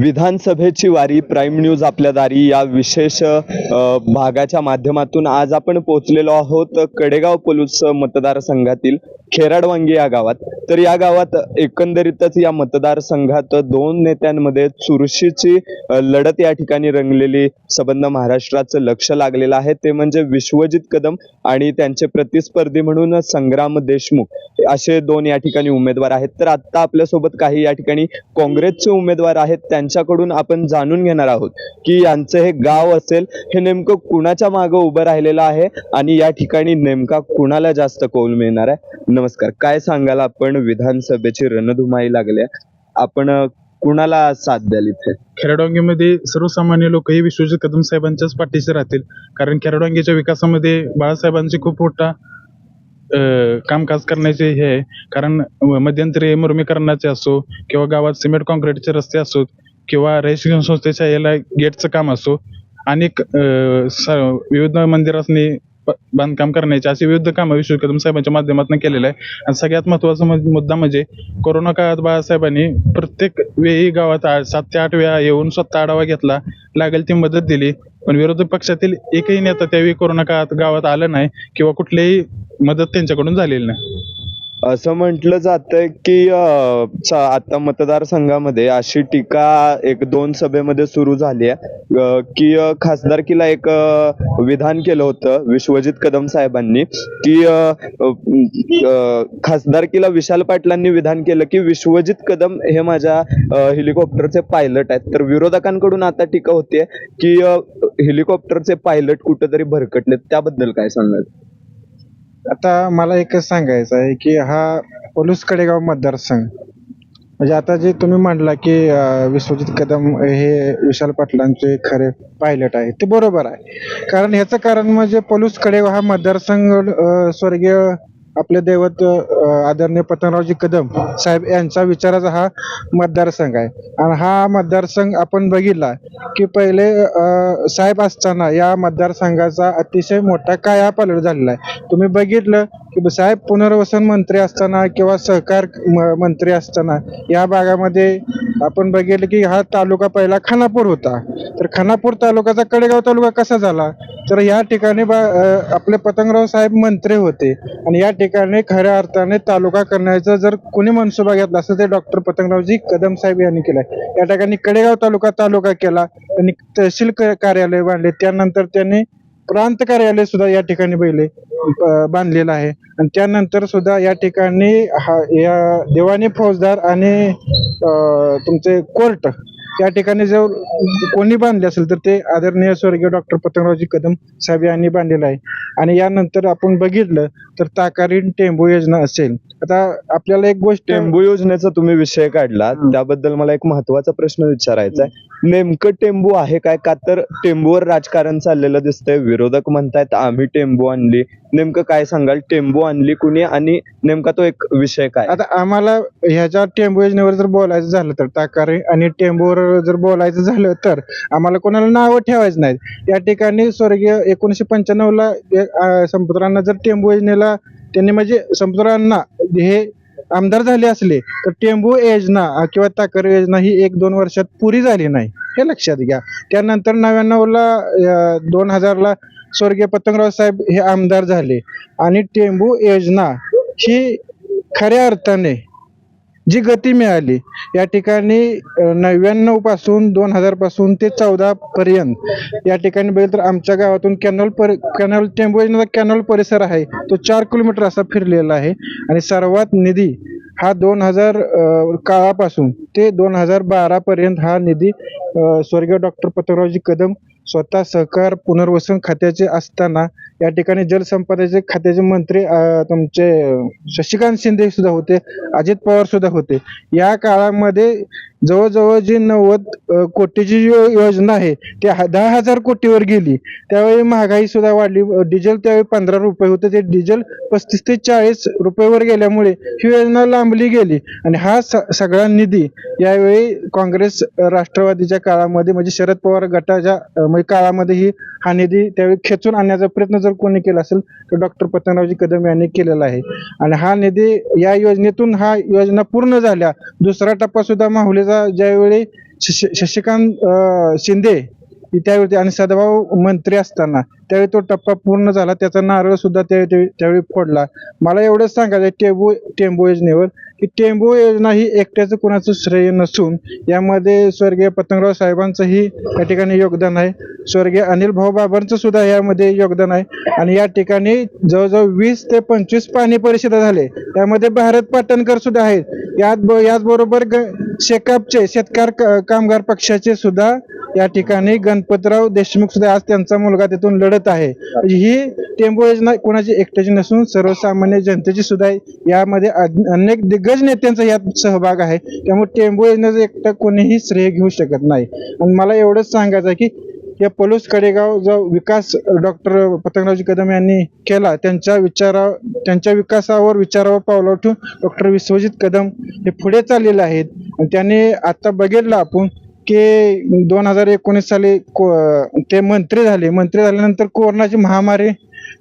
विधानसभेची वारी prime news आपल्या दारी या विशेष भागाच्या माध्यमातून आज आपण पोहोचलेलो आहोत. कडेगाव पोलीस मतदारसंघातील खेराडवांगी या गावात. तर या गावात एकंदरीतच या मतदारसंघात दोन नेत्यांमध्ये चुरशीची लढत या ठिकाणी रंगलेली संबंध महाराष्ट्राचं लक्ष लागलेलं आहे. ते म्हणजे विश्वजित कदम आणि त्यांचे प्रतिस्पर्धी म्हणून संग्राम देशमुख असे दोन या ठिकाणी उमेदवार आहेत. तर आता आपल्यासोबत काही या ठिकाणी काँग्रेसचे उमेदवार आहेत. त्यांच्याकडून आपण जाणून घेणार आहोत की यांचं हे गाव असेल हे नेमकं कुणाच्या मागं उभं राहिलेलं आहे आणि या ठिकाणी नेमका कुणाला जास्त कौल मिळणार आहे? नमस्कार. काय सांगाल आपण? विधानसभेची रणधुमाई लागल्या. आपण कुणाला साथ द्याल इथे? खेराडवांगीमध्ये सर्वसामान्य लोकही विश्वजित कदम साहेबांच्याच पाठीशी राहतील. कारण खेराडवांगीच्या विकासामध्ये बाळासाहेबांची खूप मोठा कामकाज करण्याचे हे आहे. कारण मध्यंतरी मुरमीकरणाचे असो किंवा गावात सिमेंट कॉन्क्रीटचे रस्ते असोत किंवा रहित संस्थेच्या याला गेटचं काम असो अनेक विविध मंदिर असणे बांधकाम करण्याचे असे विविध कामं विश्वजित कदम साहेबांच्या माध्यमातून केलेलं आहे. आणि सगळ्यात महत्त्वाचा मुद्दा म्हणजे कोरोना काळात बाळासाहेबांनी प्रत्येक वेळी गावात सात ते आठ वेळा येऊन स्वतः आढावा घेतला लागेल ती मदत दिली. पण विरोधी पक्षातील एकही नेता त्यावेळी कोरोना काळात गावात आलं नाही किंवा कुठलीही मदत त्यांच्याकडून झालेली नाही. असं म्हटलं जातंय की आता मतदारसंघामध्ये अशी टीका एक दोन सभेमध्ये सुरू झाली आहे. की खासदारकीला एक विधान केलं होतं विश्वजित कदम साहेबांनी की खासदारकीला विशाल पाटलांनी विधान केलं की विश्वजित कदम हे माझ्या हेलिकॉप्टरचे पायलट आहेत. तर विरोधकांकडून आता टीका होतीये की हेलिकॉप्टरचे पायलट कुठेतरी भरकटलेत. त्याबद्दल काय सांगाल? आता मला एकच सांगायचं आहे की हा पोलीस कडेगाव मतदारसंघ म्हणजे आता जे तुम्ही म्हणला की विश्वजित कदम हे विशाल पाटलांचे खरे पायलट आहे ते बरोबर आहे. कारण ह्याचं कारण म्हणजे पोलीस कडेगाव हा मतदारसंघ स्वर्गीय आपले दैवत आदरणीय पतनरावजी कदम साहेब यांचा विचाराचा हा मतदारसंघ आहे. आणि हा मतदारसंघ आपण बघितला की पहिले साहेब असताना या मतदारसंघाचा अतिशय मोठा काया पालट झालेला आहे. तुम्ही बघितलं की साहेब पुनर्वसन मंत्री असताना किंवा सहकार म- मंत्री असताना या भागामध्ये आपण बघितलं की हा तालुका पहिला खानापूर होता. तर खानापूर तालुक्याचा कडेगाव तालुका कसा झाला? तर या ठिकाणी बा आपले पतंगराव साहेब मंत्री होते. आणि या ठिकाणी खऱ्या अर्थाने तालुका करण्याचा जर कोणी मनसुबा घेतला असेल ते डॉक्टर पतंगरावजी कदम साहेब यांनी केलाय. या ठिकाणी कडेगाव तालुका तालुका केला. आणि तहसील क- कार्यालय बांधले. त्यानंतर त्यांनी प्रांत कार्यालय सुद्धा या ठिकाणी पहिले बांधलेलं आहे. आणि त्यानंतर सुद्धा या ठिकाणी हा या देवानी फौजदार आणि तुमचे कोर्ट या ठिकाणी जर कोणी बांधले असेल तर ते आदरणीय स्वर्गीय डॉक्टर पतंगरावजी कदम साहेब यांनी बांधलेलं आहे. आणि यानंतर आपण बघितलं तर ताकारीन टेंबू योजना असेल. आता आपल्याला एक गोष्ट टेंबू योजनेचा तुम्ही विषय काढला त्याबद्दल मला एक महत्त्वाचा प्रश्न विचारायचा आहे. नेमकं टेंबू आहे काय? का तर टेंबूवर राजकारण चाललेलं दिसतंय विरोधक म्हणतायत आम्ही टेंबू आणली. नेमकं काय सांगाल? टेंबू आणली कुणी? आणि नेमका तो एक विषय काय? आता आम्हाला ह्याच्या टेंबू योजनेवर जर बोलायचं झालं तर ताकारे आणि टेंबूवर जर बोलायचं झालं तर आम्हाला कोणाला नावं ठेवायचं नाहीत. या ठिकाणी स्वर्गीय एकोणीसशे पंच्याण्णवला संपुत्रांना जर टेंबू योजनेला त्यांनी म्हणजे संपुत्रांना हे आमदार झाले असले तर टेंबू योजना किंवा ताकर योजना ही एक दोन वर्षात पुरी झाली नाही हे लक्षात घ्या. त्यानंतर नव्याण्णवला दोन हजारला स्वर्गीय पतंगराव साहेब हे आमदार झाले. आणि टेंबू योजना ही खऱ्या अर्थाने जी गती मिळाली या ठिकाणी नव्याण्णवपासून दोन हजारपासून ते चौदा पर्यंत या ठिकाणी बघितलं तर आमच्या गावातून कॅनॉल पर कॅनॉल टेंबोजीचा कॅनॉल परिसर आहे तो चार किलोमीटर असा फिरलेला आहे. आणि सर्वात निधी हा दोन हजार काळापासून ते दोन हजार बारा पर्यंत हा निधी स्वर्गीय डॉक्टर पतंगरावजी कदम स्वतः सहकार पुनर्वसन खात्याचे असताना या ठिकाणी जलसंपदाचे खात्याचे मंत्री तुमचे शशिकांत शिंदे सुद्धा होते अजित पवार सुद्धा होते. या काळामध्ये जवळजवळ जी नव्वद कोटीची योजना आहे ती हा- दहा हजार कोटीवर गेली. त्यावेळी महागाई सुद्धा वाढली. डिझेल त्यावेळी पंधरा रुपये होते. ते डिझेल पस्तीस ते चाळीस रुपयेवर गेल्यामुळे ही योजना लांबली गेली. आणि हा स- सगळा निधी यावेळी काँग्रेस राष्ट्रवादीच्या काळामध्ये म्हणजे शरद पवार गटाच्या म्हणजे काळामध्ये ही हा निधी त्यावेळी खेचून आणण्याचा प्रयत्न जर कोणी केला असेल तर डॉक्टर पतंगरावजी कदम यांनी केलेला आहे. आणि हा निधी या योजनेतून हा योजना पूर्ण झाल्या. दुसरा टप्पा सुद्धा माहुलीचा ज्यावेळी शशिकांत शिंदे त्यावेळी आणि सदाभाऊ मंत्री असताना त्यावेळी तो टप्पा पूर्ण झाला. त्याचा नारळ सुद्धा त्यावेळी फोडला. मला एवढंच सांगायचं टेंबू टेंबू योजनेवर की टेंबू योजना ही एकट्याचं कुणाचं श्रेय नसून यामध्ये स्वर्गीय पतंगराव साहेबांचंही या ठिकाणी योगदान आहे. स्वर्गीय अनिल भाऊ बाबांचं सुद्धा यामध्ये योगदान आहे. आणि या ठिकाणी जवळजवळ वीस ते पंचवीस पाणी परिषदा झाले. त्यामध्ये भारत पाटणकर सुद्धा आहेत. यात ब- याचबरोबर ग शेकापचे शेतकार क- कामगार पक्षाचे सुद्धा या ठिकाणी गणपतराव देशमुख सुद्धा आज त्यांचा मुलगा तिथून लढत आहे. ही टेम्बो योजना कोणाची एकट्याची नसून सर्वसामान्य जनतेची सुद्धा यामध्ये अनेक दिग्गज नेत्यांचा यात सहभाग आहे. त्यामुळे टेम्बो योजनेचं एकटं कोणीही श्रेय घेऊ शकत नाही. आणि मला एवढंच सांगायचं आहे की या पलूस कडेगाव जो विकास डॉक्टर पतंगरावजी कदम यांनी केला त्यांच्या विचारा त्यांच्या विकासावर विचारावर पावलं ठेवून डॉक्टर विश्वजित कदम हे पुढे चाललेले आहेत. आणि त्यांनी आता बघितलं आपण की दोन हजार एकोणीस साली को- ते मंत्री झाले. मंत्री झाल्यानंतर कोरोनाची महामारी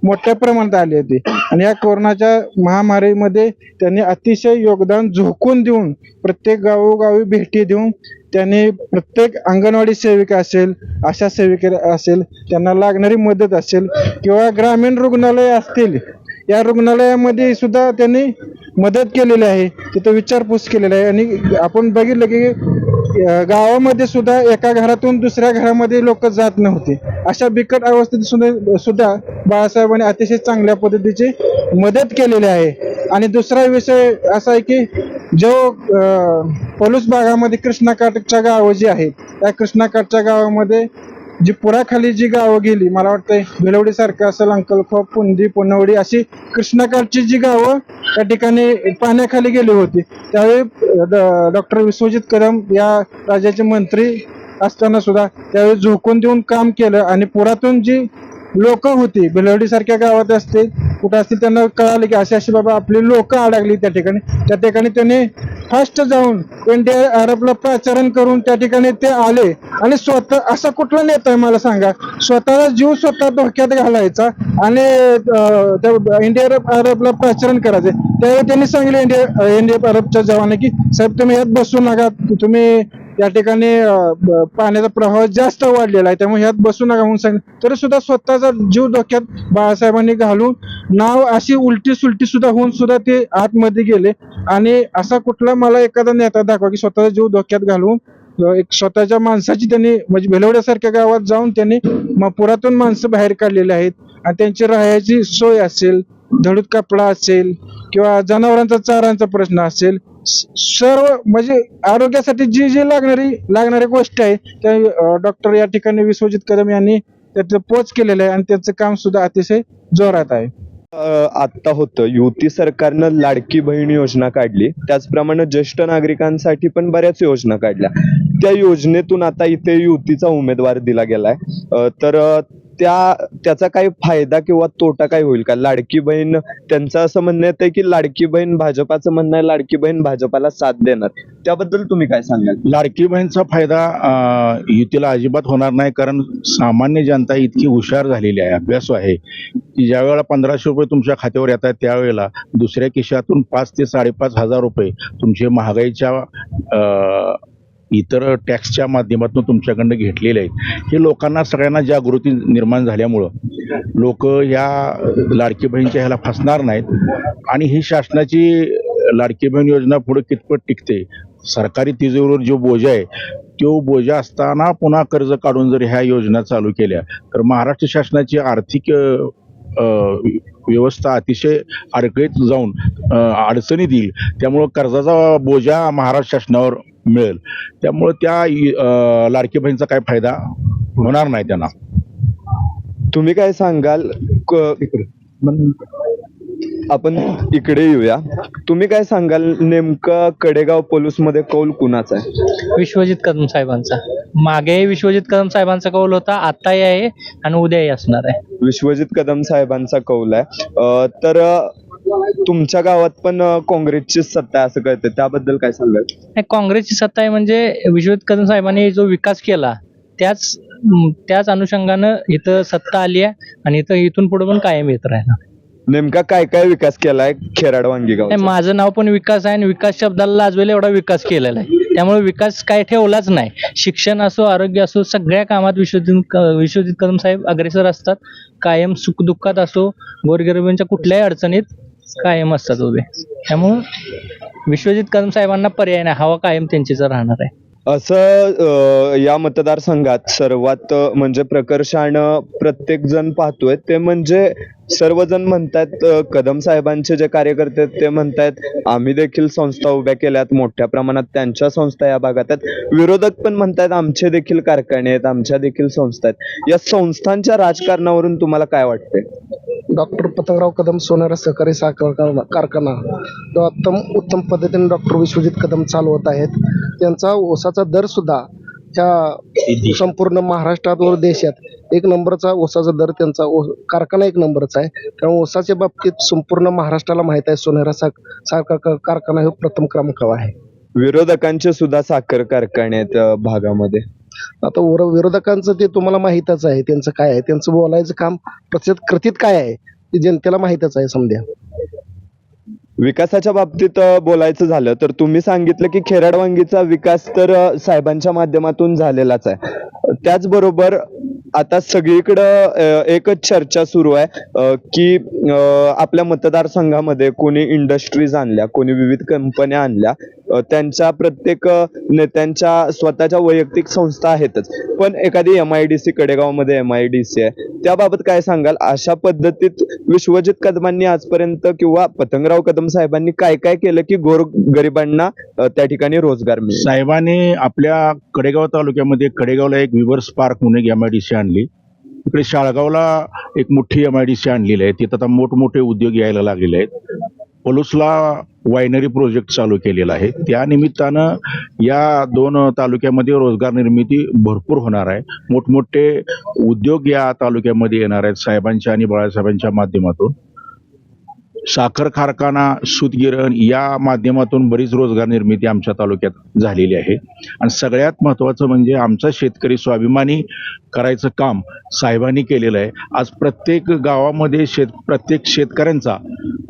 मोठ्या प्रमाणात आली होती. आणि या कोरोनाच्या महामारीमध्ये त्यांनी अतिशय योगदान झोकून देऊन प्रत्येक गावोगावी भेटी देऊन त्यांनी प्रत्येक अंगणवाडी सेविका असेल आशा सेविका असेल त्यांना लागणारी मदत असेल किंवा ग्रामीण रुग्णालय असतील या रुग्णालयामध्ये सुद्धा त्यांनी मदत केलेली आहे. तिथं विचारपूस केलेली आहे. आणि आपण बघितलं की गावामध्ये सुद्धा एका घरातून दुसऱ्या घरामध्ये लोक जात नव्हते. अशा बिकट अवस्थेत सुद्धा सुद्धा बाळासाहेबांनी अतिशय चांगल्या पद्धतीची मदत केलेली आहे. आणि दुसरा विषय असा आहे की जो पलूस भागामध्ये कृष्णाकाठच्या गावं जी आहेत त्या कृष्णाकाठच्या गावामध्ये जी पुराखाली जी गावं गेली मला वाटतंय भिलवडी सारखं असेल अंकलखोप पुंदी पुनवडी अशी कृष्णाकाठची जी गावं त्या ठिकाणी पाण्याखाली गेली होती. त्यावेळी डॉक्टर विश्वजित कदम या राज्याचे मंत्री असताना सुद्धा त्यावेळी झोकून देऊन काम केलं आणि पुरातून जी लोक होती. भिलवडी सारख्या गावात असतील कुठं असतील त्यांना कळालं की अशी अशी बाबा आपली लोक अडकली त्या ठिकाणी. त्या ठिकाणी त्यांनी फास्ट जाऊन इंडिया अरबला प्रचारण करून त्या ठिकाणी ते आले. आणि स्वतः असा कुठला नेता आहे मला सांगा? स्वतःला जीव स्वतः धोक्यात घालायचा आणि त्या इंडिया अरब अरबला प्रचारण करायचे. त्यावेळी त्यांनी सांगितलं इंडिया इंडिया अरबच्या जवाने की साहेब तुम्ही यात बसू नका. तुम्ही त्या ठिकाणी पाण्याचा प्रवाह जास्त वाढलेला आहे. त्यामुळे ह्यात बसू नका म्हणून सांग तरी सुद्धा स्वतःचा जीव धोक्यात बाळासाहेबांनी घालून नाव अशी उलटी सुलटी सुद्धा होऊन सुद्धा ते आतमध्ये गेले. आणि असा कुठला मला एखादा नेता दाखवा की स्वतःचा जीव धोक्यात घालून एक स्वतःच्या माणसाची त्यांनी म्हणजे भेलवड्यासारख्या गावात जाऊन त्यांनी म- पुरातून माणसं बाहेर काढलेली आहेत. आणि त्यांची राहायची सोय असेल धडूत कपडा असेल किंवा जनावरांचा चारांचा प्रश्न असेल सर्व म्हणजे आरोग्यासाठी जी जी लागणारी लागणारी गोष्ट आहे त्या डॉक्टर या ठिकाणी विश्वजित कदम यांनी त्याचं पोच केलेलं आहे आणि त्याचं काम सुद्धा अतिशय जोरात आहे. आता होतं. युती सरकारनं लाडकी बहीण योजना काढली. त्याचप्रमाणे ज्येष्ठ नागरिकांसाठी पण बऱ्याच योजना काढल्या. त्या योजनेतून आता इथे युतीचा उमेदवार दिला गेलाय. तर त्या त्याचा काही फायदा किंवा तोटा काय होईल का? लाडकी बहीण त्यांचं असं म्हणणं येतं की लाडकी बहीण भाजपाचं म्हणणं आहे लाडकी बहीण भाजपाला साथ देणार. त्याबद्दल तुम्ही काय सांगाल? लाडकी बहीणचा फायदा युतीला अजिबात होणार नाही कारण सामान्य जनता इतकी हुशार झालेली आहे अभ्यास आहे की ज्या वेळेला पंधराशे रुपये तुमच्या खात्यावर येतात त्यावेळेला दुसऱ्या खिशातून पाच ते साडेपाच हजार रुपये तुमचे महागाईच्या इतर टॅक्सच्या माध्यमातून तुमच्याकडनं घेतलेले आहेत. हे लोकांना सगळ्यांना जागृती निर्माण झाल्यामुळं लोक या लाडकी बहीणच्या ह्याला फसणार नाहीत. आणि ही शासनाची लाडकी बहीण योजना पुढे कितपत टिकते? सरकारी तिजोरीवर जो बोजा आहे तो बोजा असताना पुन्हा कर्ज काढून जर ह्या योजना चालू केल्या तर महाराष्ट्र शासनाची आर्थिक व्यवस्था अतिशय अडकळीत जाऊन अडचणी अडचणीत येईल. त्यामुळं कर्जाचा बोजा महाराष्ट्र शासनावर मिळेल. त्यामुळं त्या लाडकी बहीणचा काय फायदा होणार नाही त्यांना. तुम्ही काय सांगाल? आपण इकडे येऊया. तुम्ही काय सांगाल? नेमकं कडेगाव पोलीसमध्ये कौल कुणाचा आहे? विश्वजित कदम साहेबांचा. मागे विश्वजित कदम साहेबांचा कौल होता आत्ताही आहे आणि उद्याही असणार आहे. विश्वजित कदम साहेबांचा कौल आहे. तर तुमच्या गावात पण काँग्रेसची सत्ता आहे असं कळतं त्याबद्दल काय सांगाल? नाही, काँग्रेसची सत्ता आहे म्हणजे विश्वजित कदम साहेबांनी जो विकास केला त्याच त्याच अनुषंगानं इथं सत्ता आली आहे आणि इथं इथून पुढे पण कायम येत राहणार. नेमका काय काय विकास केलाय खेराड वांगी गाव नाही, माझं नाव पण विकास आहे आणि विकास शब्दाला लाजवेल एवढा विकास केलेला आहे. त्यामुळे विकास काय ठेवलाच नाही. शिक्षण असो आरोग्य असो सगळ्या कामात विश्वजित क- विश्वजित कदम साहेब अग्रेसर असतात. कायम सुखदुःखात असो गोरगरिबांच्या कुठल्याही अडचणीत कायम असतात उभे. त्यामुळं विश्वजित कदम साहेबांना पर्याय नाही. हवा कायम त्यांचीच राहणार आहे. असं या मतदारसंघात सर्वात म्हणजे प्रकर्षानं प्रत्येक जण पाहतोय ते म्हणजे सर्वजण म्हणतात कदम साहेबांचे जे कार्यकर्ते आहेत ते म्हणतात आम्ही देखील संस्था उभ्या केल्यात मोठ्या प्रमाणात त्यांच्या संस्था या भागात आहेत. विरोधक पण म्हणतात आमचे देखील कारखाने आहेत आमच्या देखील संस्था आहेत. या संस्थांच्या राजकारणावरून तुम्हाला काय वाटते डॉक्टर पतंगराव कदम सोनारा सहकारी साखर कार- कारखाना. तो उत्तम उत्तम पद्धतीने डॉक्टर विश्वजित कदम चालवत आहेत त्यांचा ओसाचा दर सुद्धा ह्या संपूर्ण महाराष्ट्रात व देशात एक नंबरचा ऊसाचा दर त्यांचा कारखाना एक नंबरचा आहे. त्यामुळे ऊसाच्या बाबतीत संपूर्ण महाराष्ट्राला माहीत आहे सोनेरा साख साखर कार- कारखाना हे प्रथम क्रमांकावर आहे. विरोधकांचे सुद्धा साखर कारखाने आहेत अ, भागामध्ये. आता वर विरोधकांचं ते तुम्हाला माहीतच आहे त्यांचं काय आहे त्यांचं बोलायचं काम प्रत्येक कृतीत काय आहे ते जनतेला माहीतच आहे समजा विकासाच्या बाबतीत बोलायचं झालं तर तुम्ही सांगितलं की खेराडवांगीचा विकास तर साहेबांच्या माध्यमातून झालेलाच आहे. त्याचबरोबर आता सगळीकडं एकच चर्चा सुरू आहे की आपल्या मतदारसंघामध्ये कोणी इंडस्ट्रीज आणल्या कोणी विविध कंपन्या आणल्या त्यांच्या प्रत्येक नेत्यांच्या स्वतःच्या वैयक्तिक संस्था आहेतच. पण एखादी एम आय डी सी कडेगावमध्ये एम आय डी सी आहे. त्याबाबत काय सांगाल? अशा पद्धतीत विश्वजित कदमांनी आजपर्यंत किंवा पतंगराव कदम साहेबांनी काय काय केलं की गोर गरिबांना त्या ठिकाणी रोजगार मिळेल? साहेबांनी आपल्या कडेगाव तालुक्यामध्ये कडेगावला एक विवर्स पार्क म्हणून एक एम आय डी सी आणली. इकडे शाळगावला एक मोठी एम आय डी सी आणलेली आहे. तिथं आता मोठमोठे उद्योग यायला लागलेले आहेत. पलुसला वायनरी प्रोजेक्ट चालू केलेला आहे. त्या निमित्तानं या दोन तालुक्यामध्ये रोजगार निर्मिती भरपूर होणार आहे. मोठमोठे उद्योग या तालुक्यामध्ये येणार आहेत साहेबांच्या आणि बाळासाहेबांच्या माध्यमातून. साखर कारखाना सूतगिरण या माध्यमातून बरीच रोजगार निर्मिती आमच्या तालुक्यात झालेली आहे. आणि सगळ्यात महत्त्वाचं म्हणजे आमचा शेतकरी स्वाभिमानी करायचं काम साहेबांनी केलेलं आहे. आज प्रत्येक गावामध्ये शेत प्रत्येक शेतकऱ्यांचा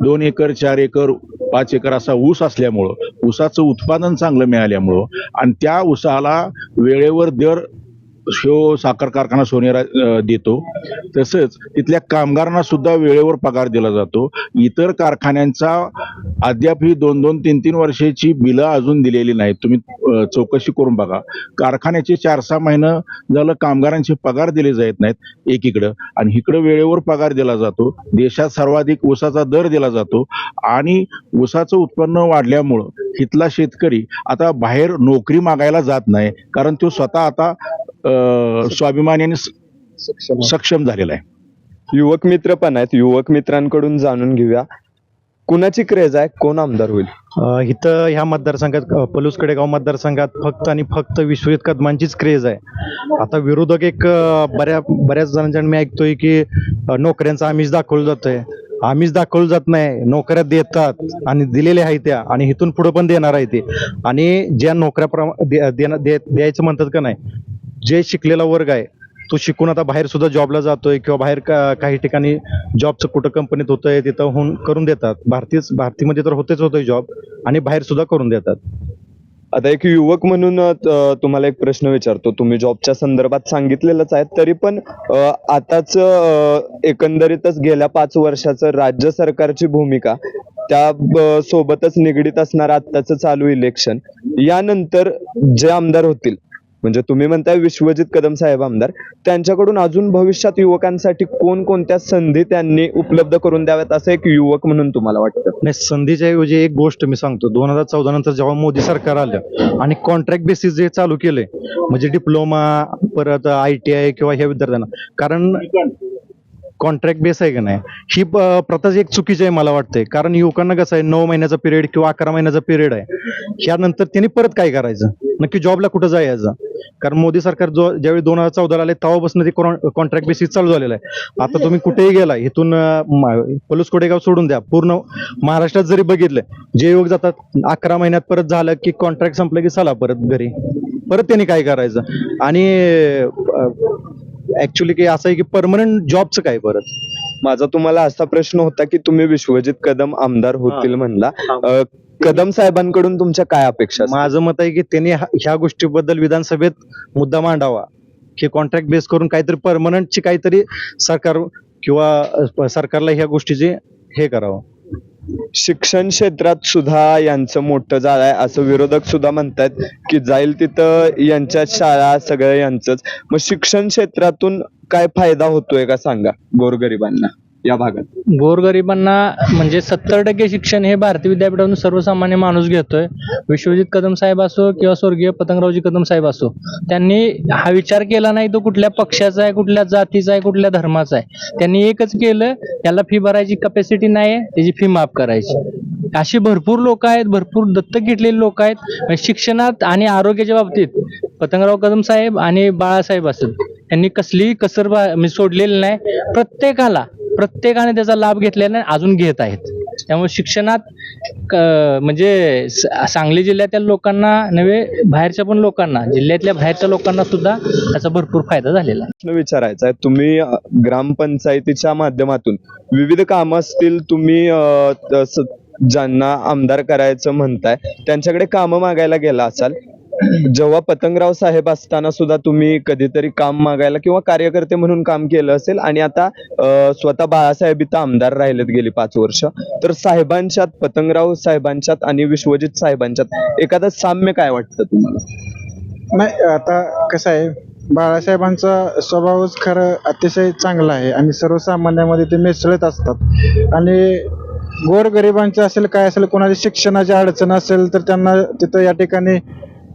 दोन एकर चार एकर पाच एकर असा ऊस असल्यामुळं ऊसाचं उत्पादन चांगलं मिळाल्यामुळं आणि त्या ऊसाला वेळेवर दर शो साखर कारखाना सोनेरा देतो. तसंच तिथल्या कामगारांना सुद्धा वेळेवर पगार दिला जातो. इतर कारखान्यांचा अद्याप ही दोन दोन तीन तीन वर्षाची बिलं अजून दिलेली नाहीत. तुम्ही चौकशी करून बघा. कारखान्याचे चार सहा महिनं झालं कामगारांचे पगार दिले जात नाहीत एकीकडं. आणि इकडं वेळेवर पगार दिला जातो. देशात सर्वाधिक ऊसाचा दर दिला जातो. आणि ऊसाचं उत्पन्न वाढल्यामुळं इथला शेतकरी आता बाहेर नोकरी मागायला जात नाही. कारण तो स्वतः आता स्वाभिमानी आणि स- सक्षम झालेला आहे. युवक मित्र पण आहेत. युवक मित्रांकडून जाणून घेऊया. कुणाची क्रेज आहे? कोण आमदार होईल? अ, इथं ह्या मतदारसंघात अ, पलूस कडेगाव मतदारसंघात फक्त आणि फक्त विश्वजित कदमांचीच क्रेज आहे. आता विरोधक एक अ, बऱ्या बऱ्याच जणांच्या मी ऐकतोय की अ, नोकऱ्यांचं आमिष दाखवलं जातंय. आमिष दाखवलं जात नाही. नोकऱ्या देतात आणि दिलेल्या आहेत त्या आणि इथून पुढे पण देणार आहे ते. आणि ज्या नोकऱ्या प्रमा- दे- देणं- दे- द्यायचं म्हणतात का नाही जे शिकलेला वर्ग आहे तो शिकून आता बाहेर सुद्धा जॉबला जातोय किंवा बाहेर का- काही ठिकाणी जॉबचं कुठं कंपनीत होतंय तिथं होऊन करून देतात. भारतीय भारतीमध्ये तर होतेच होतोय जॉब आणि बाहेर सुद्धा करून देतात. आता एक युवक म्हणून अ, तुम्हाला एक प्रश्न विचारतो. तुम्ही जॉबच्या संदर्भात सांगितलेलंच आहे तरी पण अ, आताच अ, एकंदरीतच गेल्या पाच वर्षाचं राज्य सरकारची भूमिका त्या ब- सोबतच निगडीत असणार आत्ताचं चालू इलेक्शन यानंतर जे आमदार होतील म्हणजे तुम्ही म्हणताय विश्वजित कदम साहेब आमदार. त्यांच्याकडून अजून भविष्यात युवकांसाठी कोणकोणत्या संधी त्यांनी उपलब्ध करून द्याव्यात असं एक युवक म्हणून तुम्हाला वाटतं? नाही संधीच्या ऐवजी एक गोष्ट मी सांगतो. दोन हजार चौदा नंतर जेव्हा मोदी सरकार आलं आणि कॉन्ट्रॅक्ट बेसिस जे चालू केले म्हणजे डिप्लोमा परत आय टी आय किंवा ह्या विद्यार्थ्यांना कारण कॉन्ट्रॅक्ट बेस आहे का नाही? ही प- प्रथा एक चुकीची आहे मला वाटते कारण युवकांना कसं आहे नऊ महिन्याचा पिरियड किंवा अकरा महिन्याचा पिरियड आहे. ह्यानंतर त्यांनी परत काय करायचं? नक्की जॉबला कुठं जायचं? कारण मोदी सरकार जो ज्यावेळी दोन हजार चौदाला आले तेव्हापासून ते कॉन्ट्रॅक्ट बेसिस चालू झालेलं आहे. आता तुम्ही कुठेही गेला इथून पलूस कोडेगाव सोडून द्या. पूर्ण महाराष्ट्रात जरी बघितलं जे युवक जातात अकरा महिन्यात परत झालं की कॉन्ट्रॅक्ट संपलं की चला परत घरी. परत त्यांनी काय करायचं? आणि ऍक्च्युली की असं आहे की परमनंट जॉबचं काय परत? माझा तुम्हाला असा प्रश्न होता की तुम्ही विश्वजित कदम आमदार होतील म्हणला. कदम साहेबांकडून तुमच्या काय अपेक्षा असतील? माझं मत आहे की त्यांनी हा- ह्या गोष्टीबद्दल विधानसभेत मुद्दा मांडावा. की कॉन्ट्रॅक्ट बेस करून काहीतरी परमनंटची काहीतरी सरकार किंवा अ, सरकारला ह्या गोष्टीचे हे करावं. शिक्षण क्षेत्रात सुद्धा यांचं मोठं जाळ आहे. असं विरोधक सुद्धा म्हणतात की जाईल तिथं यांच्या शाळा सगळं यांचंच. मग शिक्षण क्षेत्रातून काय फायदा होतोय का सांगा? गोरगरिबांना. या भागात? गोरगरिबांना म्हणजे सत्तर टक्के शिक्षण हे भारतीय विद्यापीठातून सर्वसामान्य माणूस घेतोय. विश्वजित कदम साहेब असो किंवा स्वर्गीय पतंगरावजी कदम साहेब असो त्यांनी हा विचार केला नाही तो कुठल्या पक्षाचा आहे कुठल्या जातीचा आहे कुठल्या धर्माचा आहे. त्यांनी एकच केलं याला फी भरायची कपॅसिटी नाही आहे त्याची फी माफ करायची. अशी भरपूर लोक आहेत भरपूर दत्तक घेतलेली लोक आहेत. शिक्षणात आणि आरोग्याच्या बाबतीत पतंगराव कदम साहेब आणि बाळासाहेब असत त्यांनी कसलीही कसर बा- म्हणजे सोडलेली नाही. प्रत्येकाला प्रत्येकाने त्याचा लाभ घेतलेला आहे अजून घेत आहेत. त्यामुळे शिक्षणात म्हणजे सांगली जिल्ह्यातील लोकांना नव्हे बाहेरच्या पण लोकांना जिल्ह्यातल्या बाहेरच्या लोकांना सुद्धा त्याचा भरपूर फायदा झालेला आहे. विचारायचा आहे. तुम्ही ग्रामपंचायतीच्या माध्यमातून विविध कामं असतील तुम्ही ज्यांना आमदार करायचं म्हणताय त्यांच्याकडे कामं मागायला गेला असाल जेव्हा पतंगराव साहेब असताना सुद्धा तुम्ही कधीतरी काम मागायला किंवा कार्यकर्ते म्हणून काम केलं असेल आणि आता स्वतः बाळासाहेब इथं आमदार राहिलेत गेली पाच वर्ष तर साहेबांच्यात पतंगराव साहेबांच्यात आणि विश्वजित साहेबांच्यात एखादं साम्य काय वाटतं तुम्हाला? नाही आता कसं आहे बाळासाहेबांचा स्वभावच खरं अतिशय चांगला आहे आणि सर्वसामान्यामध्ये ते मिसळत असतात. आणि गोरगरिबांचं असेल काय असेल कोणाची शिक्षणाची अडचण असेल तर त्यांना तिथं या ठिकाणी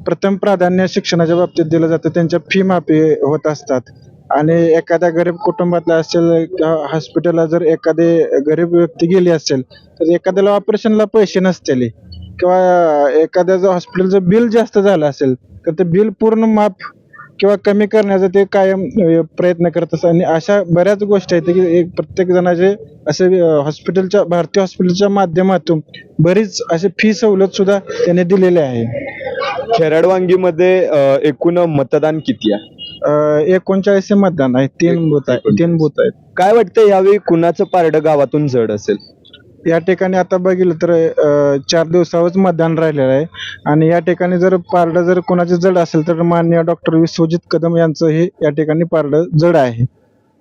प्रथम प्राधान्य शिक्षणाच्या बाबतीत दिलं जातं. त्यांच्या फी माफी होत असतात. आणि एखाद्या गरीब कुटुंबातला असेल किंवा हॉस्पिटलला जर एखादी गरीब व्यक्ती गेली असेल तर एखाद्याला ऑपरेशनला पैसे नसतील. किंवा एखाद्याचं हॉस्पिटलचं बिल जास्त झालं असेल तर ते बिल पूर्ण माफ किंवा कमी करण्याचा ते कायम प्रयत्न करत असतात. आणि अशा बऱ्याच गोष्टी आहेत की एक प्रत्येक जणाचे असे हॉस्पिटलच्या भारतीय हॉस्पिटलच्या माध्यमातून बरीच असे फी सवलत सुद्धा त्यांनी दिलेली आहे. खेराडवांगीमध्ये अ, एकूण मतदान किती आहे? एकोणचाळीस मतदान आहे. तीन बूथ आहे. तीन बूथ आहेत. काय वाटतं यावेळी कुणाचं पारडं गावातून जड असेल? या ठिकाणी आता बघितलं तर अ, चार दिवसावरच मतदान राहिलेलं आहे. आणि या ठिकाणी जर पारडं जर कोणाचे जड असेल तर माननीय डॉक्टर विश्वजित कदम यांचं हे या ठिकाणी पारडं जड आहे.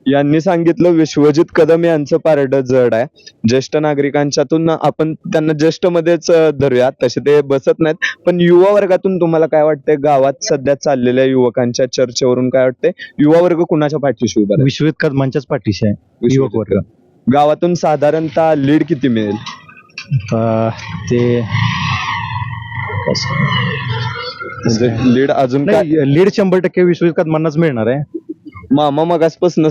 यांनी सांगितलं विश्वजित कदम यांचं पारडं जड आहे. ज्येष्ठ नागरिकांच्यातून आपण त्यांना ज्येष्ठ मध्येच धरूया. तसे ते बसत नाहीत. पण युवा वर्गातून तुम्हाला काय वाटतंय? गावात सध्या चाललेल्या युवकांच्या चर्चेवरून काय वाटतंय? युवा वर्ग कुणाच्या पाठीशी उभा? विश्वजित कदमांच्याच पाठीशी आहे. युवक वर्ग. गावातून साधारणतः लीड किती मिळेल? अ, ते म्हणजे लीड अजून काय? लीड शंभर टक्के विश्वजित कदमांनाच मिळणार आहे. मामा मगासपासून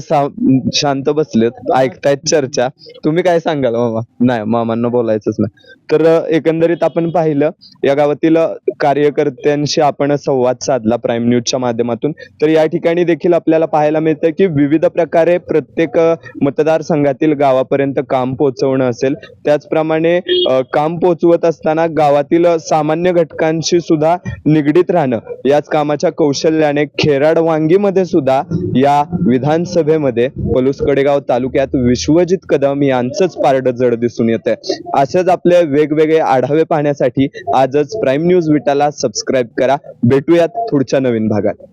शांत बसलेत ऐकतायत चर्चा. तुम्ही काय सांगाल मामा? नाही मामांना बोलायचंच नाही. तर एकंदरीत आपण पाहिलं या गावातील कार्यकर्त्यांशी आपण संवाद साधला प्राईम न्यूजच्या माध्यमातून. तर या ठिकाणी देखील आपल्याला पाहायला मिळतं की विविध प्रकारे प्रत्येक मतदारसंघातील गावापर्यंत काम पोहोचवणं असेल. त्याचप्रमाणे काम पोहोचवत असताना गावातील सामान्य घटकांशी सुद्धा निगडीत राहणं याच कामाच्या कौशल्याने खेराड वांगीमध्ये सुद्धा या या विधानसभेमध्ये पलूस कडेगाव तालुक्यात विश्वजित कदम यांचंच पारड जड दिसून येत आहे असेच आपले वेगवेगळे आढावे पाहण्यासाठी आजच प्राईम न्यूज विटाला सबस्क्राईब करा. भेटूयात पुढच्या नवीन भागात.